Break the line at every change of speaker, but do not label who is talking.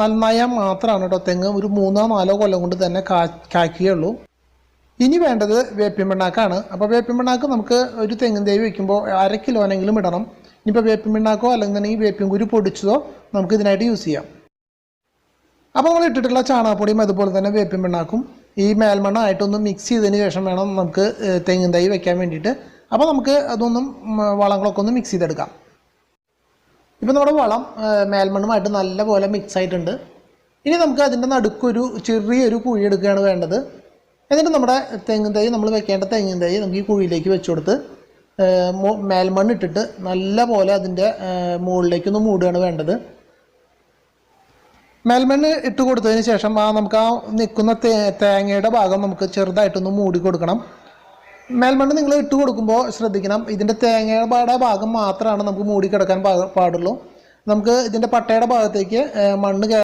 നന്നായാൽ മാത്രമാണ് കേട്ടോ തെങ്ങ്. ഒരു മൂന്നോ നാലോ കൊല്ലം കൊണ്ട് തന്നെ കാ കായ്ക്കുകയുള്ളൂ. ഇനി വേണ്ടത് വേപ്പിൻ പിണ്ണാക്കാണ്. അപ്പോൾ വേപ്പിൻ പിണ്ണാക്ക് നമുക്ക് ഒരു തെങ്ങിൻ തൈ വയ്ക്കുമ്പോൾ അര കിലോനെങ്കിലും ഇടണം. ഇനിയിപ്പോൾ വേപ്പിൻ പിണ്ണാക്കോ അല്ലെങ്കിൽ ഈ വേപ്പിൻ കുരു പൊടിച്ചതോ നമുക്ക് ഇതിനായിട്ട് യൂസ് ചെയ്യാം. അപ്പോൾ നമ്മൾ ഇട്ടിട്ടുള്ള ചാണകപ്പൊടിയും അതുപോലെ തന്നെ വേപ്പിൻ പിണ്ണാക്കും. ഈ മേൽമണ്ണായിട്ടൊന്ന് മിക്സ് ചെയ്തതിന് ശേഷം വേണം നമുക്ക് തെങ്ങും തൈ വയ്ക്കാൻ വേണ്ടിയിട്ട്. അപ്പോൾ നമുക്ക് അതൊന്നും വളങ്ങളൊക്കെ ഒന്ന് മിക്സ് ചെയ്തെടുക്കാം. ഇപ്പോൾ നമ്മുടെ വളം മേൽമണ്ണുമായിട്ട് നല്ലപോലെ മിക്സ് ആയിട്ടുണ്ട്. ഇനി നമുക്ക് അതിന്റെ നടുക്കൊരു ചെറിയൊരു കുഴി എടുക്കുകയാണ് വേണ്ടത്. എന്നിട്ട് നമ്മുടെ തെങ്ങിൻ തൈ നമ്മൾ വെക്കേണ്ട തെങ്ങിൻ തൈ നമുക്ക് ഈ കുഴിയിലേക്ക് വെച്ചുകൊടുത്ത് മേൽമണ്ണ് ഇട്ടിട്ട് നല്ല പോലെ അതിന്റെ ഏഹ്, മുകളിലേക്കൊന്ന് മൂടുകയാണ് വേണ്ടത്. മേൽമണ്ണ് ഇട്ട് കൊടുത്തതിന് ശേഷം ആ നമുക്ക് ആ നിൽക്കുന്ന തേങ്ങയുടെ ഭാഗം നമുക്ക് ചെറുതായിട്ടൊന്ന് മൂടി കൊടുക്കണം. മേൽമണ്ണ് നിങ്ങൾ ഇട്ട് കൊടുക്കുമ്പോൾ ശ്രദ്ധിക്കണം. ഇതിന്റെ തേങ്ങയുടെ ഭാഗം മാത്രമാണ് നമുക്ക് മൂടി കിടക്കാൻ പാടുള്ളൂ. നമുക്ക് ഇതിന്റെ പട്ടയുടെ ഭാഗത്തേക്ക് മണ്ണ്